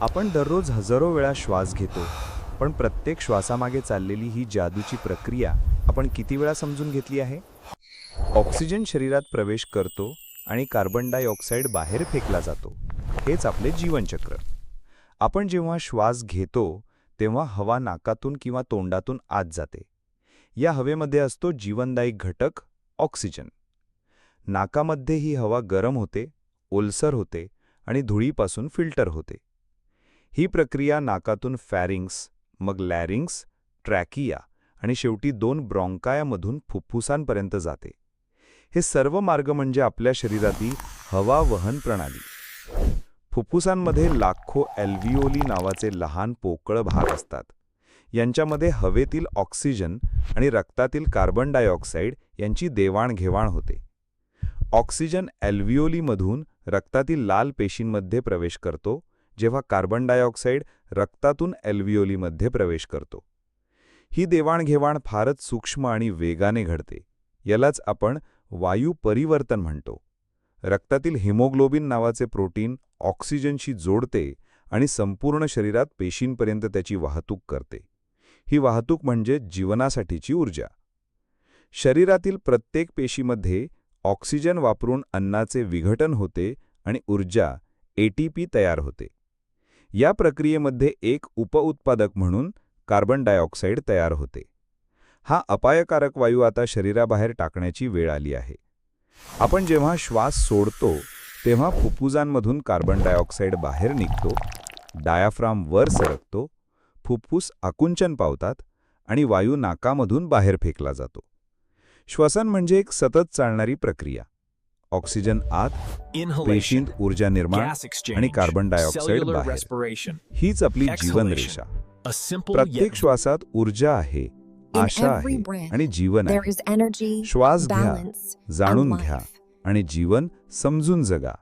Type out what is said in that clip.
आपण दररोज हजारो वेळा श्वास घेतो पण प्रत्येक श्वासामागे चाललेली ही जादूची प्रक्रिया आपण किती वेळा समजून घेतली आहे? ऑक्सिजन शरीरात प्रवेश करतो आणि कार्बन डायऑक्साईड बाहेर फेकला जातो. हेच आपले जीवनचक्र. आपण जेव्हा श्वास घेतो तेव्हा हवा नाकातून किंवा तोंडातून आत जाते. या हवेमध्ये असतो जीवनदायी घटक ऑक्सिजन. नाकामध्ये ही हवा गरम होते ओलसर होते आणि धुळीपासून फिल्टर होते. ही प्रक्रिया नाकातून फॅरिंग्स मग लॅरिंग्स ट्रॅकिया आणि शेवटी दोन ब्रॉन्कायामधून फुफ्फुसांपर्यंत जाते. हे सर्व मार्ग म्हणजे आपल्या शरीरातील हवा वहन प्रणाली. फुफ्फुसांमध्ये लाखो एल्व्हिओली नावाचे लहान पोकळ भाग असतात. यांच्यामध्ये हवेतील ऑक्सिजन आणि रक्तातील कार्बन डायऑक्साईड यांची देवाणघेवाण होते. ऑक्सिजन एल्व्हिओलीमधून रक्तातील लाल पेशींमध्ये प्रवेश करतो जेव्हा कार्बन डायऑक्साईड रक्तातून ॲल्व्हिओलीमध्ये प्रवेश करतो. ही देवाणघेवाण फारच सूक्ष्म आणि वेगाने घडते. यालाच आपण वायू परिवर्तन म्हणतो. रक्तातील हिमोग्लोबिन नावाचे प्रोटीन ऑक्सिजनशी जोडते आणि संपूर्ण शरीरात पेशींपर्यंत त्याची वाहतूक करते. ही वाहतूक म्हणजे जीवनासाठीची ऊर्जा. शरीरातील प्रत्येक पेशीमध्ये ऑक्सिजन वापरून अन्नाचे विघटन होते आणि ऊर्जा एटीपी तयार होते. या प्रक्रियेमध्ये एक उपउत्पादक म्हणून कार्बन डायऑक्साईड तयार होते. हा अपायकारक वायू आता शरीराबाहेर टाकण्याची वेळ आली आहे. आपण जेव्हा श्वास सोडतो तेव्हा फुफ्फुसांमधून कार्बन डायऑक्साईड बाहेर निघतो डायाफ्राम वर सरकतो फुफ्फुस आकुंचन पावतात आणि वायू नाकामधून बाहेर फेकला जातो. श्वसन म्हणजे एक सतत चालणारी प्रक्रिया. ऑक्सिजन आत पेशींत ऊर्जा निर्माण आणि कार्बन डायऑक्साइड बाहेर. हीच आपली जीवनरेषा प्रत्येक श्वासात ऊर्जा आहे आशा आहे आणि जीवन आहे. श्वास घ्या जाणून घ्या आणि जीवन समजून जगा.